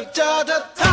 looked at the time.